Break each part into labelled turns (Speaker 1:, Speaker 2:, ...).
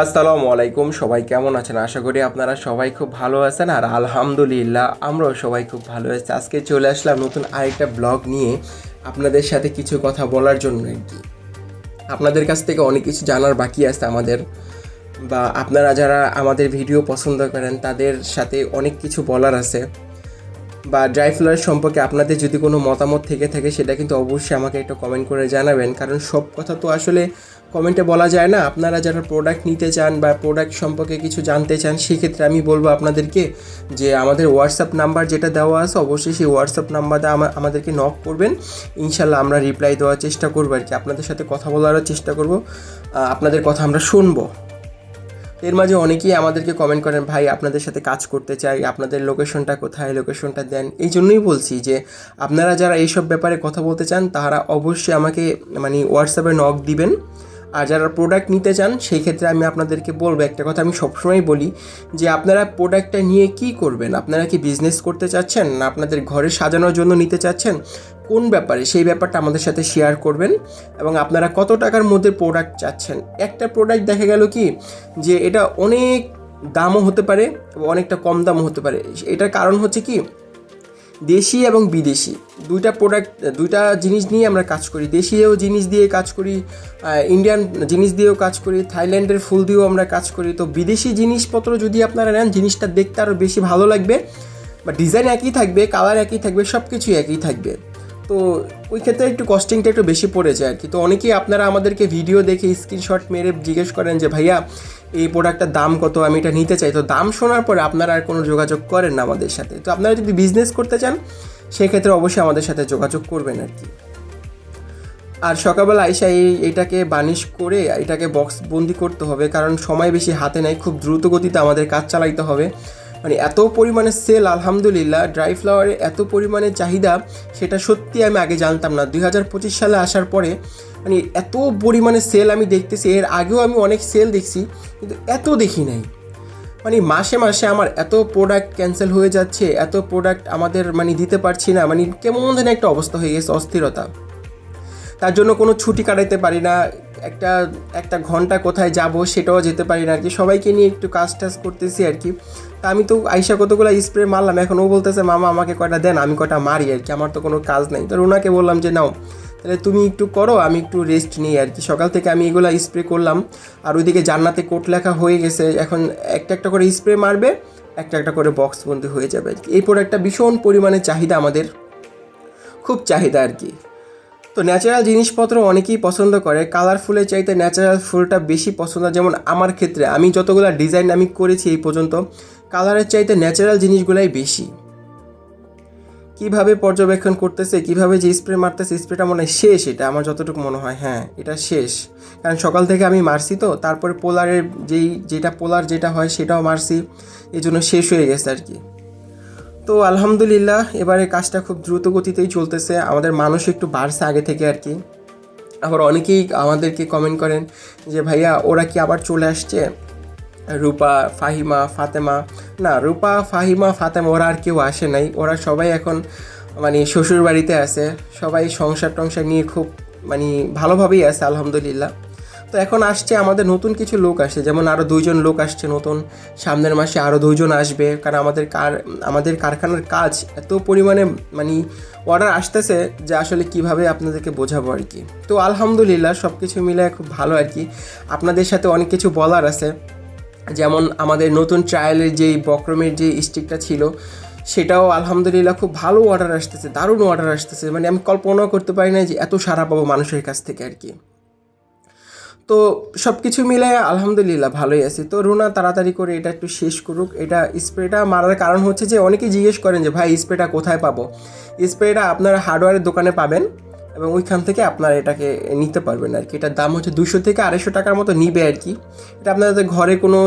Speaker 1: আসসালামু আলাইকুম, সবাই কেমন আছেন? আশা করি আপনারা সবাই খুব ভালো আছেন। আর আলহামদুলিল্লাহ, আমরাও সবাই খুব ভালো আছি। আজকে চলে আসলাম নতুন আরেকটা ব্লগ নিয়ে আপনাদের সাথে কিছু কথা বলার জন্য আর কি। আপনাদের কাছ থেকে অনেক কিছু জানার বাকি আছে আমাদের। বা আপনারা যারা আমাদের ভিডিও পছন্দ করেন, তাদের সাথে অনেক কিছু বলার আছে। বা ড্রাই ফ্লাওয়ার সম্পর্কে আপনাদের যদি কোনো মতামত থেকে থাকে, সেটা কিন্তু অবশ্যই আমাকে একটু কমেন্ট করে জানাবেন। কারণ সব কথা তো আসলে কমেন্টে বলা যায় না, আপনারা যারা প্রোডাক্ট নিতে চান বা প্রোডাক্ট সম্পর্কে কিছু জানতে চান, সেক্ষেত্রে আমি বলব আপনাদেরকে যে আমাদের হোয়াটসঅ্যাপ নাম্বার যেটা দেওয়া আছে, অবশ্যই সেই হোয়াটসঅ্যাপ নাম্বারে আমাদেরকে নক করবেন। ইনশাল্লাহ আমরা রিপ্লাই দেওয়ার চেষ্টা করব আর কি। আপনাদের সাথে কথা বলারও চেষ্টা করব। আপনাদের কথা আমরা শুনব। এর মাঝে অনেকেই আমাদেরকে কমেন্ট করেন, ভাই, আপনাদের সাথে কাজ করতে চাই, আপনাদের লোকেশনটা কোথায় লোকেশনটা দেন। এই জন্যই বলছি যে, আপনারা যারা এইসব ব্যাপারে কথা বলতে চান তারা অবশ্যই আমাকে মানে হোয়াটসঅ্যাপে নক দিবেন। আর যারা প্রোডাক্ট নিতে চান সেই ক্ষেত্রে আমি আপনাদেরকে বলব একটা কথা আমি সবসময় বলি, যে আপনারা প্রোডাক্টটা নিয়ে কি করবেন? আপনারা কি বিজনেস করতে চাচ্ছেন না আপনাদের ঘরে সাজানোর জন্য নিতে চাচ্ছেন? কোন ব্যাপারে? সেই ব্যাপারটা আমাদের সাথে শেয়ার করবেন এবং আপনারা কত টাকার মধ্যে প্রোডাক্ট চাচ্ছেন? একটা প্রোডাক্ট দেখা গেল কি, যে এটা অনেক দামও হতে পারে অনেকটা কম দামও হতে পারে। এটার কারণ হচ্ছে কি দেশি এবং বিদেশি। দুইটা প্রোডাক্ট দুইটা জিনিস নিয়ে আমরা কাজ করি। দেশীয় জিনিস দিয়ে কাজ করি ইন্ডিয়ান জিনিস দিয়েও কাজ করি থাইল্যান্ডের ফুল দিয়েও আমরা কাজ করি। তো বিদেশি জিনিসপত্র যদি আপনারা নেন, জিনিসটা দেখতে আরও বেশি ভালো লাগবে। বা ডিজাইন একই থাকবে কালার একই থাকবে সব কিছুই একই থাকবে। তো ওই ক্ষেত্রে একটু কস্টিংটা একটু বেশি পড়ে যায় আর কি তো অনেকেই আপনারা আমাদেরকে ভিডিও দেখে স্ক্রিনশট মেরে জিজ্ঞেস করেন যে, ভাইয়া, এই প্রোডাক্টটার দাম কত? আমি এটা নিতে চাই। তো দাম শোনার পরে আপনারা আর কোনো যোগাযোগ করেন না আমাদের সাথে। তো আপনারা যদি বিজনেস করতে চান, সেক্ষেত্রে অবশ্যই আমাদের সাথে যোগাযোগ করবেন আর কি আর সকালবেলা আইসা এই, এটাকে বানিশ করে, এটাকে বক্স বন্দি করতে হবে। কারণ সময় বেশি হাতে নেই, খুব দ্রুত গতিতে আমাদের কাজ চালাইতে হবে। মানে এত পরিমাণে সেল আলহামদুলিল্লাহ ড্রাই ফ্লাওয়ারে এত পরিমাণে চাহিদা, সেটা সত্যি আমি আগে জানতাম না। দুই হাজার পঁচিশ সালে আসার পরে মানে এত পরিমাণে সেল আমি দেখতেছি, এর আগেও আমি অনেক সেল দেখছি, কিন্তু এত দেখি নাই। মানে মাসে মাসে আমার এত প্রোডাক্ট ক্যান্সেল হয়ে যাচ্ছে, এত প্রোডাক্ট আমাদের মানে দিতে পারছি না মানে কেমন যেন একটা অবস্থা হয়ে গেছে, অস্থিরতা। তার জন্য কোনো ছুটি কাটাইতে পারি না, একটা একটা ঘণ্টা কোথায় যাব সেটাও যেতে পারি না, আর কি সবাইকে নিয়ে একটু কাজ টাজ করতেছি আর কি। আমি তো আইসা কতগুলো স্প্রে মারলাম, এখন ও বলতেছে, মামা, আমাকে কয়টা দেন, আমি কয়টা মারি আর কি, আমার তো কোনো কাজ নেই। তো ওনাকে বললাম যে, নাও, তাহলে তুমি একটু করো, আমি একটু রেস্ট নিই আর কি। সকাল থেকে আমি এগুলো স্প্রে করলাম, আর ওইদিকে জান্নাতে কোট লেখা হয়ে গেছে, এখন একটা একটা করে স্প্রে মারবে, একটা একটা করে বক্স বন্দি হয়ে যাবে আর কি। এই প্রোডাক্টটা ভীষণ পরিমাণে চাহিদা আমাদের, খুব চাহিদা আর কি। তো ন্যাচারাল জিনিসপত্র অনেকেই পছন্দ করে কালারফুলের চাইতে ন্যাচারাল ফুলটা বেশি পছন্দ, যেমন আমার ক্ষেত্রে আমি যতগুলো ডিজাইন আমি করেছি এই পর্যন্ত কালারের চাইতে ন্যাচারাল জিনিসগুলাই বেশি। কীভাবে পর্যবেক্ষণ করতেছে, কীভাবে যে স্প্রে মারতেছে স্প্রেটা মনে হয় শেষ এটা, আমার যতটুকু মনে হয় হ্যাঁ এটা শেষ। কারণ সকাল থেকে আমি মারছি তো, তারপরে পোলারের যেই, যেটা পোলার যেটা হয় সেটাও মারছি এই জন্য শেষ হয়ে গেছে আর কি। তো আলহামদুলিল্লাহ, এবারে কাজটা খুব দ্রুত গতিতেই চলতেছে, আমাদের মানুষ একটু বাড়ছে আগে থেকে আর কি। আবার অনেকেই আমাদেরকে কমেন্ট করেন যে, ভাইয়া, ওরা কি আবার চলে আসছে? রূপা, ফাহিমা, ফাতেমা। না, রূপা, ফাহিমা, ফাতেমা, ওরা আর কেউ আসে নাই। ওরা সবাই এখন মানে শ্বশুর বাড়িতে আছে। সবাই সংসার টংসার নিয়ে খুব মানে ভালোভাবেই আছে, আলহামদুলিল্লাহ। তো এখন আসছে আমাদের নতুন কিছু লোক আসছে যেমন আরও দুইজন লোক আসছে নতুন। সামনের মাসে আরও দুইজন আসবে। কারণ আমাদের কার, আমাদের কারখানার কাজ এত পরিমাণে মানে অর্ডার আসতেছে যে আসলে কীভাবে আপনাদেরকে বোঝাবো আর কি। তো আলহামদুলিল্লাহ সব কিছু মিলে খুব ভালো আর কি। আপনাদের সাথে অনেক কিছু বলার আছে। যেমন আমাদের নতুন ট্রায়ালের যেই বক্রমের যে স্টিকটা ছিল, সেটাও আলহামদুলিল্লাহ খুব ভালো অর্ডার আসতেছে, দারুণ অর্ডার আসতেছে। মানে আমি কল্পনাও করতে পারি না যে এত সারা পাবো মানুষের কাছ থেকে আর কি। তো সব কিছু মিলে আলহামদুলিল্লাহ ভালোই আছে। তো রুনা, তাড়াতাড়ি করে এটা একটু শেষ করুক। এটা স্প্রেটা মারার কারণ হচ্ছে যে অনেকেই জিজ্ঞেস করেন যে, ভাই, স্প্রেটা কোথায় পাবো? স্প্রেটা আপনারা হার্ডওয়্যারের দোকানে পাবেন। এবং ওইখান থেকে আপনারা এটাকে নিতে পারবেন আর কি। এটার দাম হচ্ছে দুশো থেকে আড়াইশো টাকার মতো নিবে আর কি। এটা আপনাদের ঘরে কোনো,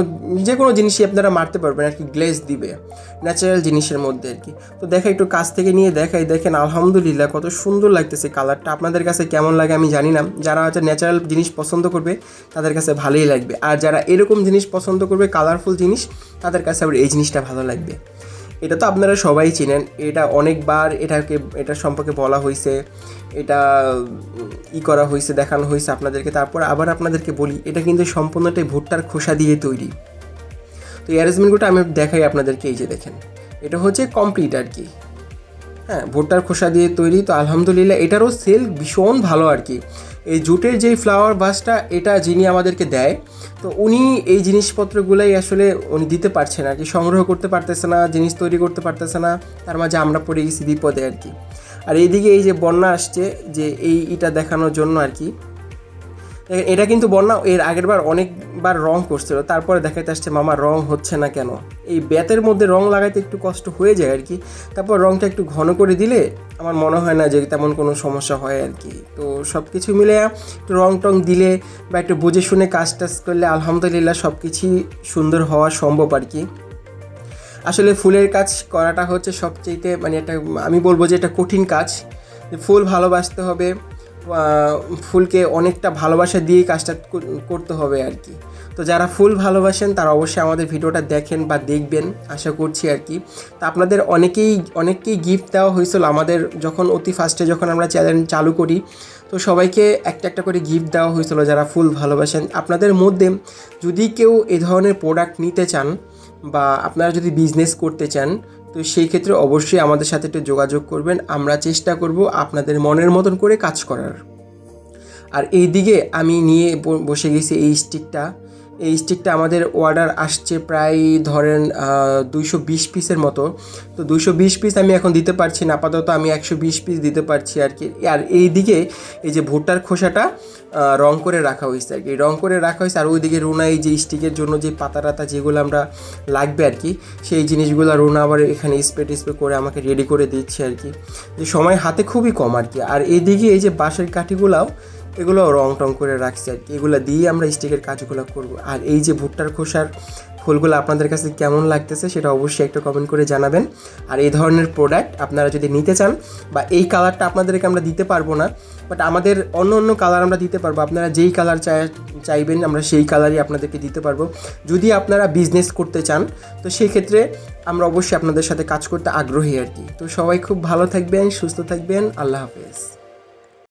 Speaker 1: যে কোনো জিনিসই আপনারা মারতে পারবেন আর কি, গ্লেজ দিবে ন্যাচারাল জিনিসের মধ্যে আর কি। তো দেখা একটু কাছ থেকে নিয়ে দেখাই, দেখেন আলহামদুলিল্লাহ কত সুন্দর লাগতেছে কালারটা। আপনাদের কাছে কেমন লাগে আমি জানি না। যারা হচ্ছে ন্যাচারাল জিনিস পছন্দ করবে, তাদের কাছে ভালোই লাগবে। আর যারা এরকম জিনিস পছন্দ করবে কালারফুল জিনিস, তাদের কাছে আবার এই জিনিসটা ভালো লাগবে। এটা তো আপনারা সবাই চিনেন। এটা অনেকবার এটাকে, এটা সম্পর্কে বলা হয়েছে, এটা ই করা হয়েছে, দেখানো হয়েছে আপনাদেরকে। তারপর আবার আপনাদেরকে বলি, এটা কিন্তু সম্পূর্ণটাই ভুট্টার খোসা দিয়ে তৈরি। তো অ্যারেঞ্জমেন্টগুলো আমি দেখাই আপনাদেরকে, এই যে দেখেন। এটা হচ্ছে কমপ্লিট আর কি। হ্যাঁ ভুট্টার খোসা দিয়ে তৈরি। তো আলহামদুলিল্লাহ এটারও সেল ভীষণ ভালো আর কি। এই জুটের যেই ফ্লাওয়ার বাসটা এটা যিনি আমাদেরকে দেয়, তো উনি এই জিনিসপত্রগুলোই আসলে উনি দিতে পারছেন আর কি। সংগ্রহ করতে পারতেছে না, জিনিস তৈরি করতে পারতেছে না, তার মাঝে আমরা পড়ে গেছি বিপদে আর কি। আর এইদিকে এই যে বন্যা আসছে, যে এই এটা দেখানোর জন্য আর কি এটা কিন্তু বন্যা, এর আগের বার অনেকবার রং করছিল, তারপরে দেখাইতে আসছে, মামা, রং হচ্ছে না কেন? এই ব্যাতের মধ্যে রং লাগাইতে একটু কষ্ট হয়ে যায় আর কি, তারপর রংটা একটু ঘন করে দিলে আমার মনে হয় না যে তেমন কোনো সমস্যা হয় আর কি। তো সব কিছু মিলে একটু রং টং দিলে বা একটু বুঝে শুনে কাজ টাজ করলে আলহামদুলিল্লাহ সব কিছুই সুন্দর হওয়া সম্ভব আর কি। আসলে ফুলের কাজ করাটা হচ্ছে সবচেয়ে মানে একটা, আমি বলব যে এটা কঠিন কাজ ফুল ভালোবাসতে হবে ফুলকে অনেকটা ভালোবাসা দিয়ে কাজটা করতে হবে আর কি। তো যারা ফুল ভালোবাসেন, তারা অবশ্যই আমাদের ভিডিওটা দেখেন বা দেখবেন, আশা করছি আর কি। তো আপনাদের অনেকেই, অনেককেই গিফট দেওয়া হয়েছিল আমাদের যখন অতি ফার্স্টে যখন আমরা চ্যানেল চালু করি। তো সবাইকে একটা একটা করে গিফট দেওয়া হয়েছিল যারা ফুল ভালোবাসেন। আপনাদের মধ্যে যদি কেউ এ ধরনের প্রোডাক্ট নিতে চান বা আপনারা যদি বিজনেস করতে চান তো সেই ক্ষেত্রে অবশ্যই আমাদের সাথে একটু যোগাযোগ করবেন। আমরা চেষ্টা করব আপনাদের মনের মতন করে কাজ করার। আর এই দিকে আমি নিয়ে বসে গেছি এই স্টিকটা। এই স্টিকটা আমাদের অর্ডার আসছে প্রায় ধরেন দুইশো বিশ পিসের মতো। তো দুইশো বিশ পিস আমি এখন দিতে পারছি না, আপাতত আমি একশো বিশ পিস দিতে পারছি আর কি। আর এই দিকে এই যে ভুট্টার খোসাটা রং করে রাখা হয়েছে আর কি। রং করে রাখা হয়েছে আর ওইদিকে রুনা এই যে স্টিকের জন্য যে পাতা টাতা যেগুলো আমরা লাগবে আর কি, সেই জিনিসগুলো রুনা আবার এখানে স্প্রে টিস্প্রে করে আমাকে রেডি করে দিচ্ছে আর কি। যে সময় হাতে খুবই কম আর কি। আর এইদিকে এই যে বাঁশের কাঠিগুলাও এগুলো রং টং করে রাখছি আর কি। এগুলো দিয়ে আমরা স্টিকের কাজগুলো করব। আর এই যে ভুট্টার খোসার ফুলগুলো আপনাদের কাছে কেমন লাগতেছে সেটা অবশ্যই একটা কমেন্ট করে জানাবেন। আর এই ধরনের প্রোডাক্ট আপনারা যদি নিতে চান বা এই কালারটা আপনাদেরকে আমরা দিতে পারব না বাট আমাদের অন্য অন্য কালার আমরা দিতে পারব। আপনারা যেই কালার চাই চাইবেন আমরা সেই কালারই আপনাদেরকে দিতে পারব। যদি আপনারা বিজনেস করতে চান, তো সেই ক্ষেত্রে আমরা অবশ্যই আপনাদের সাথে কাজ করতে আগ্রহী আর কি। তো সবাই খুব ভালো থাকবেন, সুস্থ থাকবেন, আল্লাহ হাফেজ।